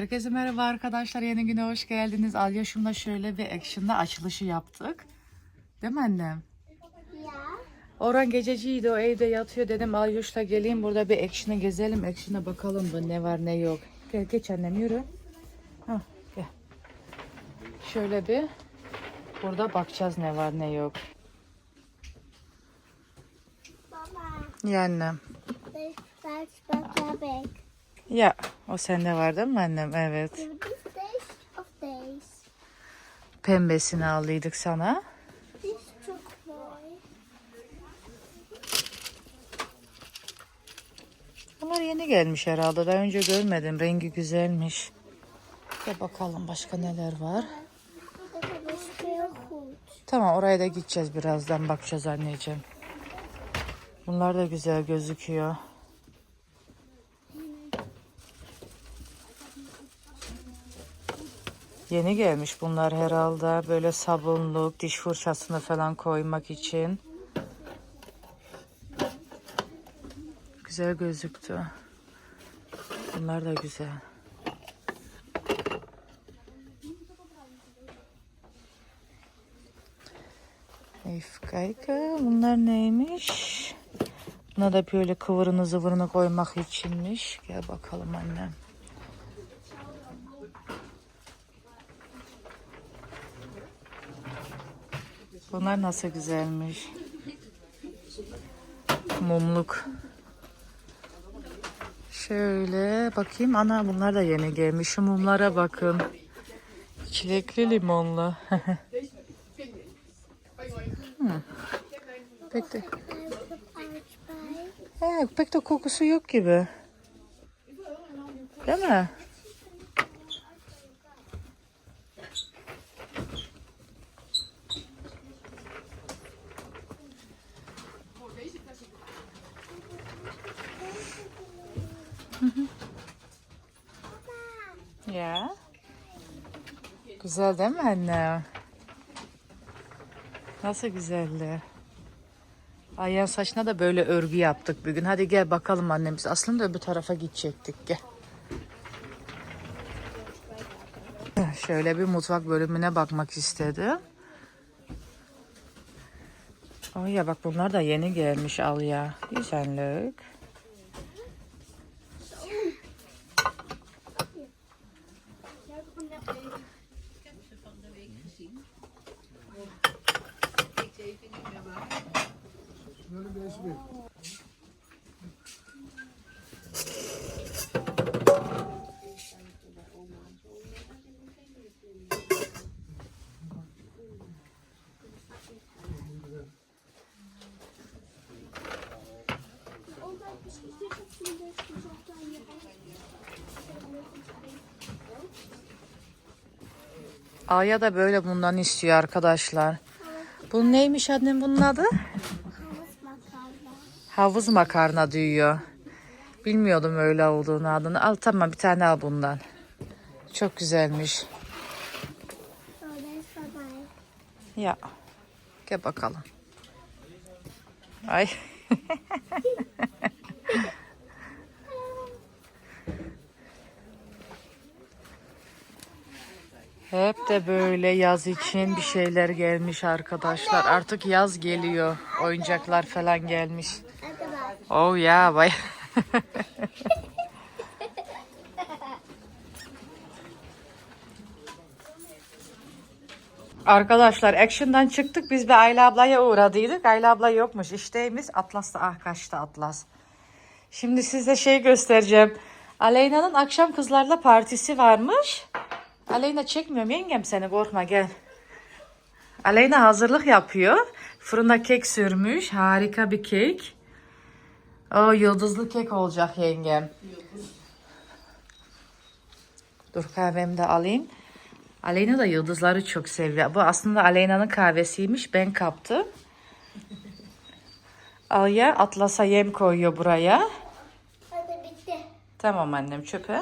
Herkese merhaba arkadaşlar. Yeni güne hoş geldiniz. Alyoş'umla şöyle bir action'da açılışı yaptık. Değil mi annem? Ya. Orhan gececiydi o evde yatıyor dedim Alyoş'la geleyim burada bir action'a gezelim. Action'a bakalım bu ne var ne yok. Gel geç annem yürü. Hah, gel. Şöyle bir burada bakacağız ne var ne yok. Baba. Ya annem. Bak big. Ya o sende var değil mi annem? Evet. Pembesini aldıydık sana. Bunlar yeni gelmiş herhalde. Daha önce görmedim. Rengi güzelmiş. Gel bakalım başka neler var. Tamam oraya da gideceğiz birazdan. Bakacağız anneciğim. Bunlar da güzel gözüküyor. Yeni gelmiş bunlar herhalde. Böyle sabunluk, diş fırçasını falan koymak için. Güzel gözüktü. Bunlar da güzel. Kijken. Bunlar neymiş? Buna da böyle kıvırını zıvırını koymak içinmiş. Gel bakalım annem. Bunlar nasıl güzelmiş. Mumluk. Şöyle bakayım. Ana bunlar da yeni gelmiş. Şu mumlara bakın. Çilekli limonlu. Hmm. Pek de, he, pek de kokusu yok gibi. Değil mi? Ya. Güzel değil mi anne? Nasıl güzeldi? Ayağın saçına da böyle örgü yaptık bugün. Hadi gel bakalım annem biz. Aslında öbür tarafa gidecektik. Gel. Şöyle bir mutfak bölümüne bakmak istedim. Ay ya bak bunlar da yeni gelmiş al ya. Güzellik. Omdat misschien dit het voor de gezocht aan je Aya da böyle bundan istiyor arkadaşlar. Bu neymiş annem bunun adı? Havuz makarna. Diyor. Bilmiyordum öyle olduğunu adını. Al tamam bir tane al bundan. Çok güzelmiş. Ya. Gel bakalım. Ay. Hep de böyle yaz için bir şeyler gelmiş arkadaşlar. Artık yaz geliyor. Oyuncaklar falan gelmiş. Oh ya bay. Arkadaşlar Action'dan çıktık. Biz bir Ayla ablaya uğradıydık. Ayla abla yokmuş. İşteymiş. Atlas da ah kaçtı Atlas. Şimdi size şey göstereceğim. Aleyna'nın akşam kızlarla partisi varmış. Aleyna çekmiyorum yengem seni korkma gel. Aleyna hazırlık yapıyor. Fırında kek sürmüş. Harika bir kek. O yıldızlı kek olacak yengem. Dur kahvemi de alayım. Aleyna da yıldızları çok seviyor. Bu aslında Aleyna'nın kahvesiymiş. Ben kaptım. Alya Atlas'a yem koyuyor buraya. Hadi bitti. Tamam annem çöpe.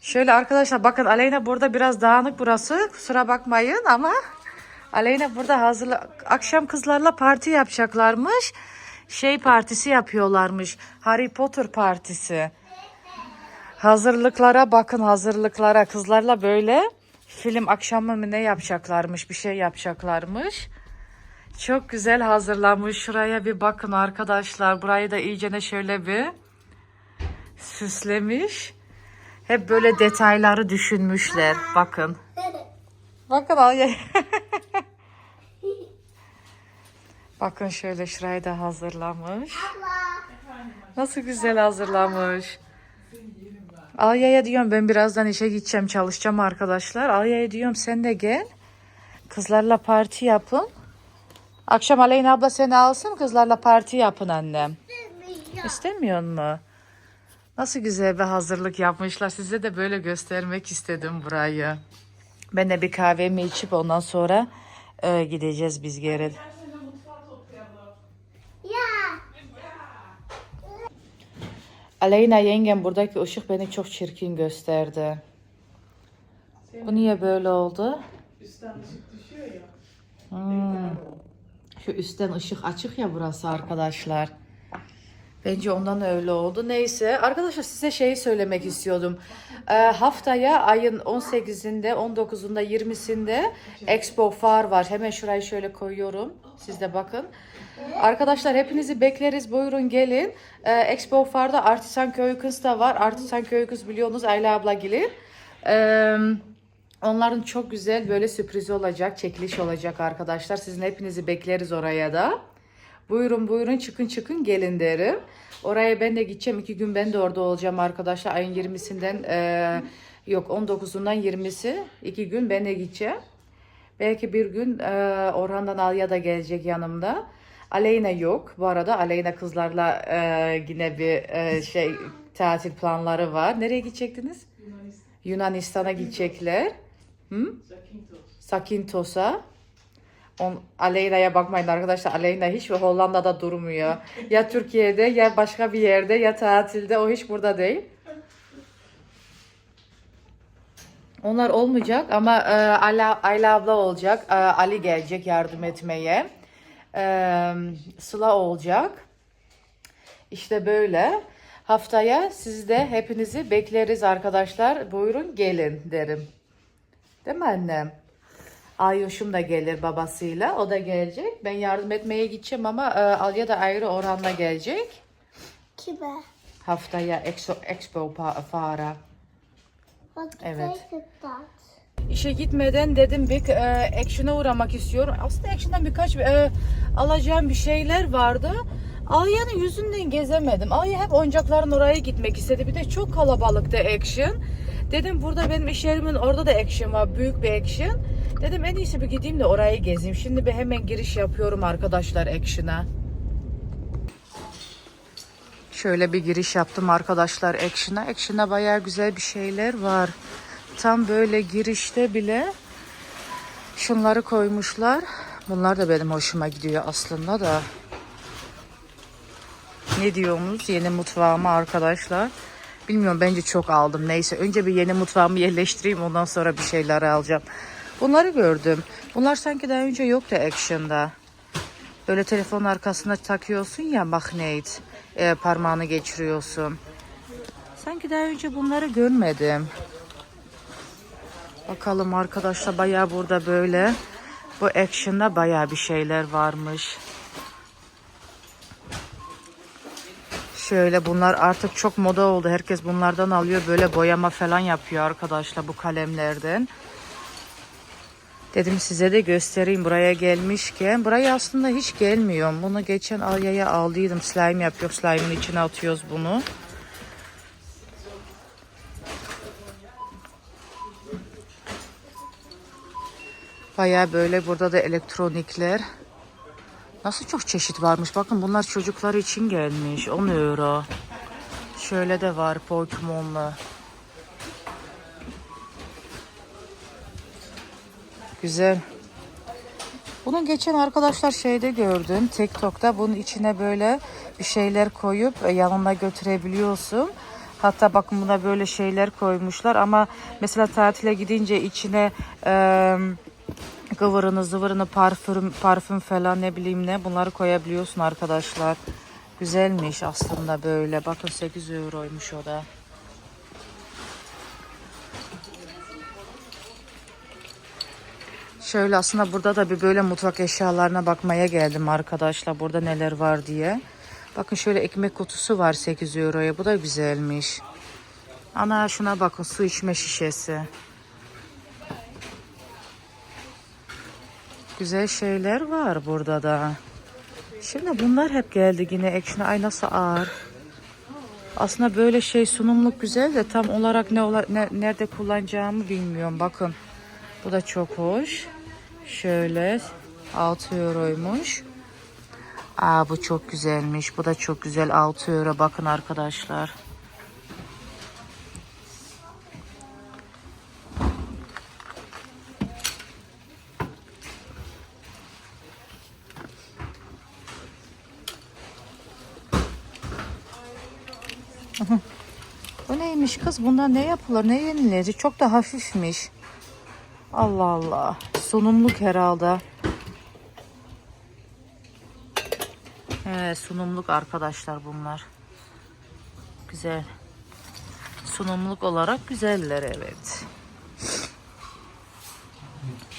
Şöyle arkadaşlar bakın Aleyna burada biraz dağınık burası. Kusura bakmayın ama Aleyna burada hazırla akşam kızlarla parti yapacaklarmış. Şey partisi yapıyorlarmış. Harry Potter partisi. Hazırlıklara bakın hazırlıklara. Kızlarla böyle film akşamı mı ne yapacaklarmış bir şey yapacaklarmış. Çok güzel hazırlanmış. Şuraya bir bakın arkadaşlar. Burayı da iyicene şöyle bir süslemiş. Hep böyle detayları düşünmüşler. Bakın. Bakın. Bakın şöyle şurayı da hazırlamış. Nasıl güzel hazırlamış. Alya'ya diyorum ben birazdan işe gideceğim çalışacağım arkadaşlar. Alya'ya diyorum sen de gel. Kızlarla parti yapın. Akşam Aleyna abla seni alsın kızlarla parti yapın annem. İstemiyor mu? Nasıl güzel bir hazırlık yapmışlar. Size de böyle göstermek istedim burayı. Ben de bir kahvemi içip ondan sonra e, gideceğiz biz geri. Aleyna yengem buradaki ışık beni çok çirkin gösterdi. Bu niye böyle oldu? Üstten ışık düşüyor ya. Hmm. Şu üstten ışık açık ya burası arkadaşlar. Bence ondan öyle oldu. Neyse arkadaşlar size şeyi söylemek istiyordum. Ee, haftaya ayın 18'inde, 19'unda, 20'sinde Expo Far var. Hemen şurayı şöyle koyuyorum. Siz de bakın. Arkadaşlar hepinizi bekleriz. Buyurun gelin. Ee, Expo Far'da Artisan Köy Kız da var. Artisan Köy Kız biliyorsunuz Ayla abla gelin. Ee, onların çok güzel böyle sürprizi olacak, çekiliş olacak arkadaşlar. Sizin hepinizi bekleriz oraya da. Buyurun buyurun çıkın çıkın gelin derim. Oraya ben de gideceğim. iki gün ben de orada olacağım arkadaşlar. Ayın 20'sinden e, yok 19'undan 20'si. iki gün ben de gideceğim. Belki bir gün e, Orhan'dan Alya da gelecek yanımda. Aleyna yok. Bu arada Aleyna kızlarla e, yine bir e, şey tatil planları var. Nereye gidecektiniz? Yunanistan. Yunanistan'a gidecekler. Hı? Sakintos'a. On, Aleyna'ya bakmayın arkadaşlar. Aleyna hiç Hollanda'da durmuyor. Ya Türkiye'de ya başka bir yerde ya tatilde. O hiç burada değil. Onlar olmayacak ama e, Ayla, Ayla abla olacak. E, Ali gelecek yardım etmeye. E, Sıla olacak. İşte böyle. Haftaya siz de hepinizi bekleriz arkadaşlar. Buyurun gelin derim. Değil mi annem? Ayoş'um da gelir babasıyla. O da gelecek. Ben yardım etmeye gideceğim ama e, Alya da ayrı Orhan'la gelecek. Kime? Haftaya Expo, Expo Fara. Evet. İşe gitmeden dedim bir e, Action'a uğramak istiyorum. Aslında Action'dan birkaç e, alacağım bir şeyler vardı. Alya'nın yüzünden gezemedim. Alya hep oyuncakların oraya gitmek istedi. Bir de çok kalabalıktı Action. Dedim burada benim iş yerimin orada da Action var. Büyük bir Action. Dedim en iyisi bir gideyim de orayı gezeyim. Şimdi bir hemen giriş yapıyorum arkadaşlar Action'a. Şöyle bir giriş yaptım arkadaşlar Action'a. Action'a bayağı güzel bir şeyler var. Tam böyle girişte bile şunları koymuşlar. Bunlar da benim hoşuma gidiyor aslında da. Ne diyorsunuz yeni mutfağıma arkadaşlar? Bilmiyorum bence çok aldım. Neyse önce bir yeni mutfağımı yerleştireyim ondan sonra bir şeyler alacağım. Bunları gördüm. Bunlar sanki daha önce yoktu Action'da. Böyle telefon arkasına takıyorsun ya magnet. e, parmağını geçiriyorsun. Sanki daha önce bunları görmedim. Bakalım arkadaşlar bayağı burada böyle bu action'da bayağı bir şeyler varmış. Şöyle bunlar artık çok moda oldu. Herkes bunlardan alıyor. Böyle boyama falan yapıyor arkadaşlar bu kalemlerden. Dedim size de göstereyim buraya gelmişken. Buraya aslında hiç gelmiyorum. Bunu geçen Alya'ya aldıydım. Slime yapıyor. Slime'ın içine atıyoruz bunu. Baya böyle burada da elektronikler. Nasıl çok çeşit varmış. Bakın bunlar çocuklar için gelmiş. 10 euro. Şöyle de var Pokemon'lu. Güzel. Bunun geçen arkadaşlar şeyde gördüm. TikTok'ta bunun içine böyle bir şeyler koyup e, yanına götürebiliyorsun. Hatta bakın buna böyle şeyler koymuşlar ama mesela tatile gidince içine eee kıvırını zıvırını parfüm parfüm falan ne bileyim ne bunları koyabiliyorsun arkadaşlar. Güzelmiş aslında böyle. Bakın 8 euroymuş o da. Şöyle aslında burada da bir böyle mutfak eşyalarına bakmaya geldim arkadaşlar. Burada neler var diye. Bakın şöyle ekmek kutusu var 8 euroya. Bu da güzelmiş. Ana şuna bakın su içme şişesi. Güzel şeyler var burada da. Şimdi bunlar hep geldi yine ekşine. Ay nasıl ağır. Aslında böyle şey sunumluk güzel de tam olarak ne, ne nerede kullanacağımı bilmiyorum. Bakın. Bu da çok hoş. Şöyle 6 euroymuş. Aa bu çok güzelmiş. Bu da çok güzel 6 euro. Bakın arkadaşlar. Bu neymiş kız? Bundan ne yapılır? Ne yenilir? Çok da hafifmiş. Allah Allah. Sunumluk herhalde. Evet sunumluk arkadaşlar bunlar. Güzel. Sunumluk olarak güzeller evet.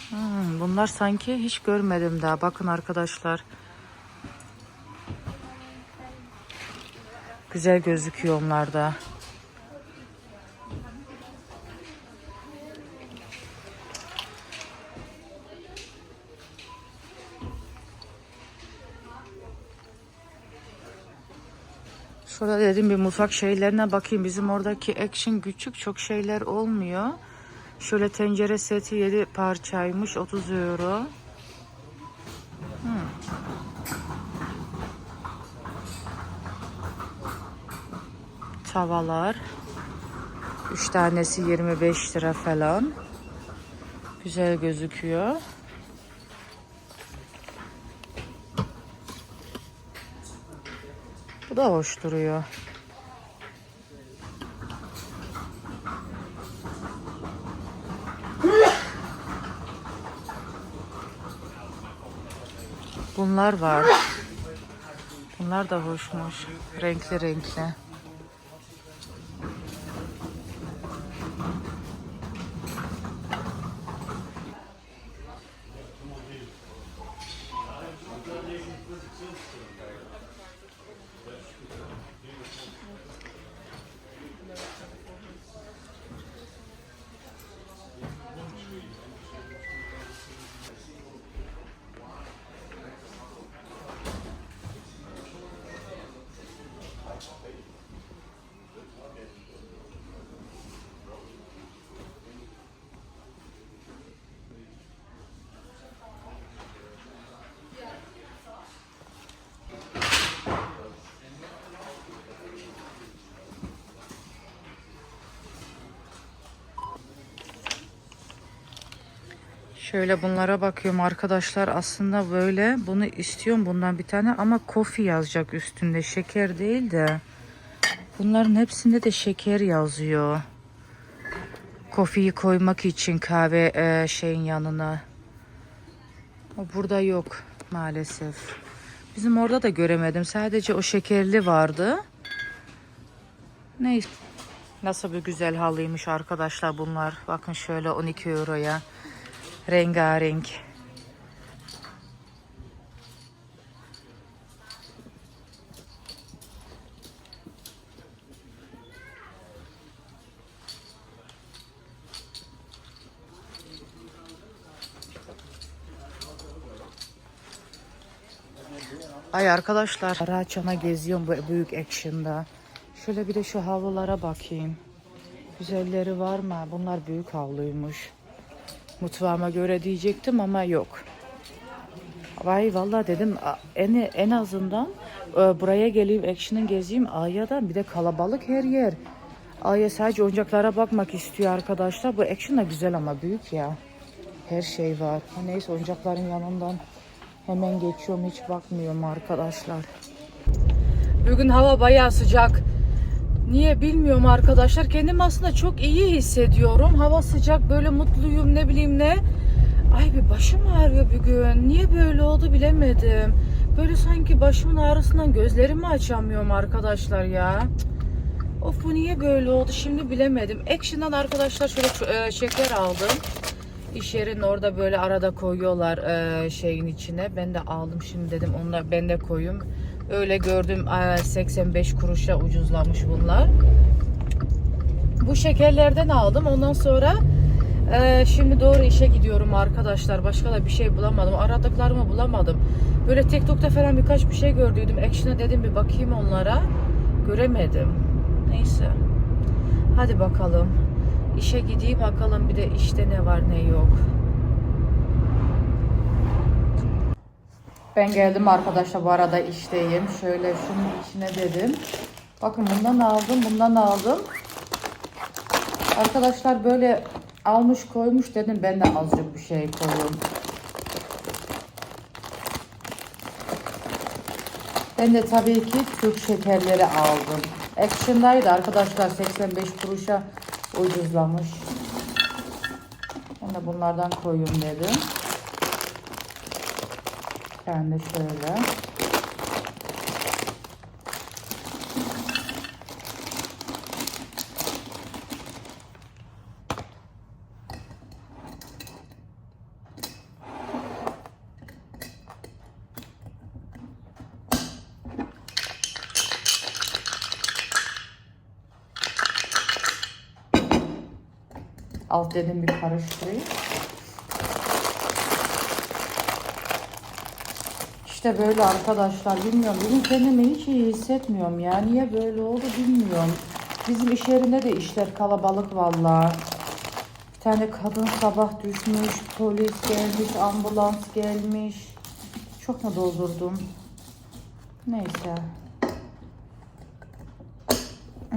Hmm, bunlar sanki hiç görmedim daha. Bakın arkadaşlar. Güzel gözüküyor onlar Şurada dedim bir mutfak şeylerine bakayım. Bizim oradaki action küçük çok şeyler olmuyor. Şöyle tencere seti 7 parçaymış 30 euro. Hmm. Tavalar. 3 tanesi 25 lira falan. Güzel gözüküyor. Bu da hoş duruyor. Bunlar var. Bunlar da hoşmuş. Renkli renkli. Şöyle bunlara bakıyorum arkadaşlar aslında böyle bunu istiyorum bundan bir tane ama kofi yazacak üstünde şeker değil de bunların hepsinde de şeker yazıyor. Kofiyi koymak için kahve e, şeyin yanına. O burada yok maalesef. Bizim orada da göremedim. Sadece o şekerli vardı. Neyse. Nasıl bir güzel halıymış arkadaşlar bunlar. Bakın şöyle 12 euroya. Rengarenk. Ay arkadaşlar Raçan'a geziyorum bu büyük action'da. Şöyle bir de şu havlulara bakayım. Güzelleri var mı? Bunlar büyük havluymuş. Mutfağıma göre diyecektim ama yok. Vay vallahi dedim en en azından e, buraya geleyim action'ın gezeyim Aya'dan bir de kalabalık her yer. Aya sadece oyuncaklara bakmak istiyor arkadaşlar. Bu action da güzel ama büyük ya. Her şey var. Neyse oyuncakların yanından hemen geçiyorum hiç bakmıyorum arkadaşlar. Bugün hava bayağı sıcak. Niye bilmiyorum arkadaşlar. Kendim aslında çok iyi hissediyorum. Hava sıcak böyle mutluyum ne bileyim ne. Ay bir başım ağrıyor bugün. Niye böyle oldu bilemedim. Böyle sanki başımın ağrısından gözlerimi açamıyorum arkadaşlar ya. Of bu niye böyle oldu şimdi bilemedim. Action'dan arkadaşlar şöyle e, şeker aldım. İş yerinin orada böyle arada koyuyorlar e, şeyin içine. Ben de aldım şimdi dedim onları ben de koyayım. Öyle gördüm e, 85 kuruşa ucuzlamış bunlar. Bu şekerlerden aldım. Ondan sonra e, şimdi doğru işe gidiyorum arkadaşlar. Başka da bir şey bulamadım. Aradıklarımı bulamadım. Böyle TikTok'ta falan birkaç bir şey gördüydüm. Action'a dedim bir bakayım onlara. Göremedim. Neyse. Hadi bakalım. İşe gideyim bakalım bir de işte ne var ne yok. Ben geldim arkadaşlar bu arada işteyim. Şöyle şunun içine dedim. Bakın bundan aldım, bundan aldım. Arkadaşlar böyle almış koymuş dedim ben de azıcık bir şey koyayım. Ben de tabii ki Türk şekerleri aldım. Action'daydı arkadaşlar 85 kuruşa ucuzlamış. Ben de bunlardan koyayım dedim. De şöyle. Alt dedim bir karıştırayım. İşte böyle arkadaşlar bilmiyorum. Bugün kendimi hiç iyi hissetmiyorum ya. Niye böyle oldu bilmiyorum. Bizim iş yerinde de işler kalabalık valla. Bir tane kadın sabah düşmüş. Polis gelmiş. Ambulans gelmiş. Çok mu doldurdum? Neyse.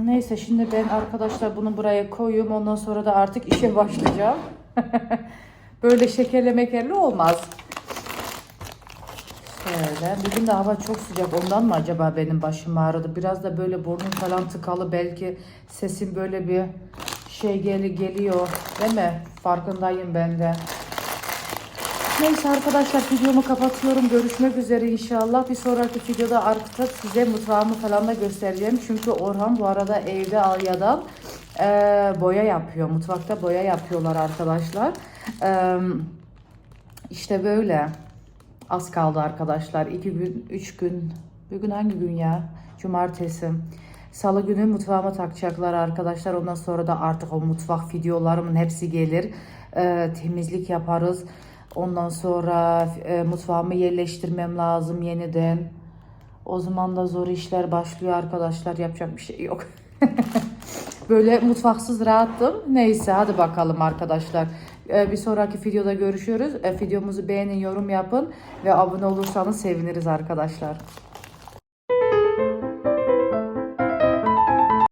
Neyse şimdi ben arkadaşlar bunu buraya koyuyorum. Ondan sonra da artık işe başlayacağım. Böyle şekerle mekerli olmaz. Şöyle. Bugün de hava çok sıcak. Ondan mı acaba benim başım ağrıdı? Biraz da böyle burnum falan tıkalı. Belki sesim böyle bir şey geli geliyor. Değil mi? Farkındayım ben de. Neyse arkadaşlar videomu kapatıyorum. Görüşmek üzere inşallah. Bir sonraki videoda artık size mutfağımı falan da göstereceğim. Çünkü Orhan bu arada evde Alya'dan e, boya yapıyor. Mutfakta boya yapıyorlar arkadaşlar. E, işte böyle. Az kaldı arkadaşlar. İki gün, üç gün. Bugün hangi gün ya? Cumartesi. Salı günü mutfağıma takacaklar arkadaşlar. Ondan sonra da artık o mutfak videolarımın hepsi gelir. E, temizlik yaparız. Ondan sonra e, mutfağımı yerleştirmem lazım yeniden. O zaman da zor işler başlıyor arkadaşlar. Yapacak bir şey yok. Böyle mutfaksız rahattım. Neyse hadi bakalım arkadaşlar. Ee, bir sonraki videoda görüşürüz. Ee, videomuzu beğenin, yorum yapın ve abone olursanız seviniriz arkadaşlar.